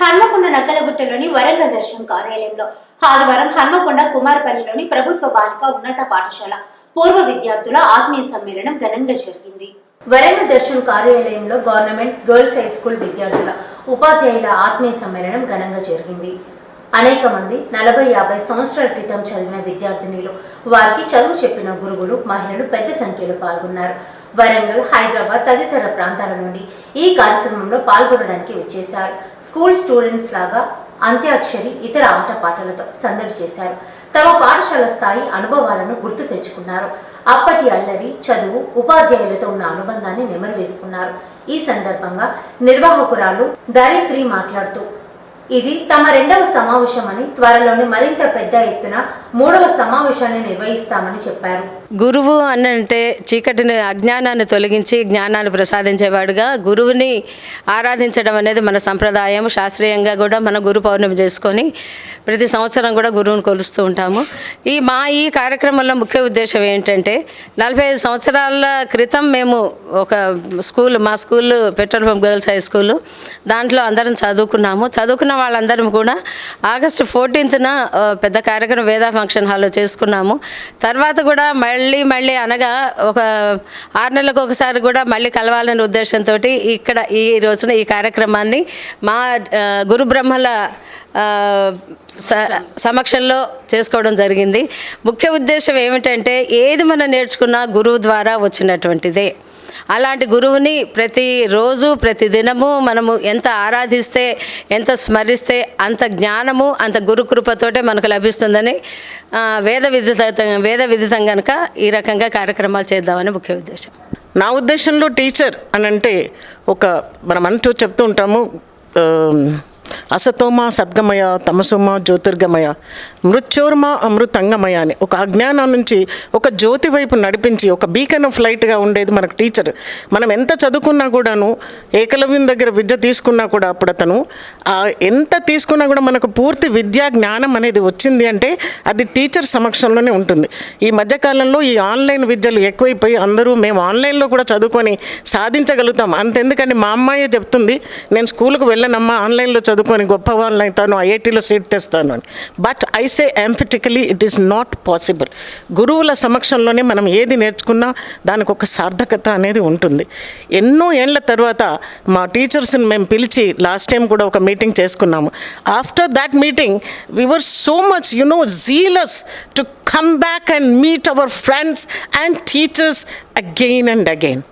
హన్మకొండ నక్కలగుట్టలోని వరంగల్ దర్శనం కార్యాలయంలో ఆదివారం హన్మకొండ కుమారపల్లిలోని ప్రభుత్వ బాలిక ఉన్నత పాఠశాల పూర్వ విద్యార్థుల ఆత్మీయ సమ్మేళనం ఘనంగా జరిగింది. వరంగల్ దర్శనం కార్యాలయంలో గవర్నమెంట్ గర్ల్స్ హై స్కూల్ విద్యార్థుల ఉపాధ్యాయుల ఆత్మీయ సమ్మేళనం ఘనంగా జరిగింది. అనేక మంది నలభై యాభై సంవత్సరాల క్రితం చదివిన విద్యార్థినిలు. వారికి చదువు చెప్పిన గురువులు మహిళలు పెద్ద సంఖ్యలో పాల్గొన్నారు. వరంగల్ హైదరాబాద్ తదితర ప్రాంతాల నుండి ఈ కార్యక్రమంలో పాల్గొనడానికి వచ్చేశారు. స్కూల్ స్టూడెంట్స్ లాగా అంత్యాక్షరి ఇతర ఆటపాటలతో సందడి చేశారు. తమ పాఠశాల స్థాయి అనుభవాలను గుర్తు తెచ్చుకున్నారు. అప్పటి అల్లరి చదువు ఉపాధ్యాయులతో ఉన్న అనుబంధాన్ని నెమరు వేసుకున్నారు. ఈ సందర్భంగా నిర్వాహకురాలు దరిత్రి మాట్లాడుతూ ఇది తమ రెండవ సమావేశమని త్వరలోనే మరింత పెద్ద ఎత్తున మూడవ సమావేశాన్ని నిర్వహిస్తామని చెప్పారు. గురువు అని అంటే చీకటిని అజ్ఞానాన్ని తొలగించి జ్ఞానాన్ని ప్రసాదించేవాడుగా గురువుని ఆరాధించడం అనేది మన సంప్రదాయం. శాస్త్రీయంగా కూడా మన గురు పౌర్ణమి చేసుకొని ప్రతి సంవత్సరం కూడా గురువుని కొలుస్తూ ఉంటాము. ఈ మా ఈ కార్యక్రమంలో ముఖ్య ఉద్దేశం ఏంటంటే నలభై ఐదు సంవత్సరాల క్రితం మేము ఒక స్కూల్ మా school petrol pump girls high school. దాంట్లో అందరం చదువుకున్నాము. చదువుకున్న వాళ్ళందరం కూడా ఆగస్టు ఫోర్టీన్త్న పెద్ద కార్యక్రమం వేదా ఫంక్షన్ హాల్లో చేసుకున్నాము. తర్వాత కూడా మళ్ళీ మళ్ళీ అనగా ఒక ఆరు నెలలకు ఒకసారి కూడా మళ్ళీ కలవాలనే ఉద్దేశంతో ఇక్కడ ఈ రోజున ఈ కార్యక్రమాన్ని మా గురు బ్రహ్మల స- సమక్షంలో చేసుకోవడం జరిగింది. ముఖ్య ఉద్దేశం ఏమిటంటే ఏది మనం నేర్చుకున్నా గురువు ద్వారా వచ్చినటువంటిదే. అలాంటి గురువుని ప్రతిరోజు ప్రతి దినము మనము ఎంత ఆరాధిస్తే ఎంత స్మరిస్తే అంత జ్ఞానము అంత గురుకృపతోటే మనకు లభిస్తుందని వేద విదిత వేద విదితం కనుక ఈ రకంగా కార్యక్రమాలు చేద్దామని ముఖ్య ఉద్దేశం. నా ఉద్దేశంలో టీచర్ అని అంటే ఒక మనం అంటూ చెప్తూ ఉంటాము అసతోమ సద్గమయ తమసోమ జ్యోతిర్గమయ మృత్యోర్మ అమృతంగమయ అని ఒక అజ్ఞానం నుంచి ఒక జ్యోతి వైపు నడిపించి ఒక బీకన్ ఆఫ్ లైట్గా ఉండేది మనకు టీచర్. మనం ఎంత చదువుకున్నా కూడాను ఏకలవ్యం దగ్గర విద్య తీసుకున్నా కూడా అప్పుడు అతను ఎంత తీసుకున్నా కూడా మనకు పూర్తి విద్యా జ్ఞానం అనేది వచ్చింది అంటే అది టీచర్ సమక్షంలోనే ఉంటుంది. ఈ మధ్యకాలంలో ఈ ఆన్లైన్ విద్యలు ఎక్కువైపోయి అందరూ మేము ఆన్లైన్లో కూడా చదువుకొని సాధించగలుగుతాం. అంతెందుకంటే మా అమ్మాయే చెప్తుంది నేను స్కూల్కి వెళ్ళనమ్మా ఆన్లైన్లో చదువుకొని గొప్ప గొప్పవాళ్ళని అవుతాను ఐఐటీలో సీట్ తెస్తాను అని. But I say emphatically it is not possible గురువుల సమక్షంలోనే మనం ఏది నేర్చుకున్నా దానికి ఒక సార్థకత అనేది ఉంటుంది. ఎన్నో ఏళ్ళ తర్వాత మా టీచర్స్ని మేము పిలిచి లాస్ట్ టైం కూడా ఒక మీటింగ్ చేసుకున్నాము. After that meeting we were so much you know jealous to come back and meet our friends and teachers again and again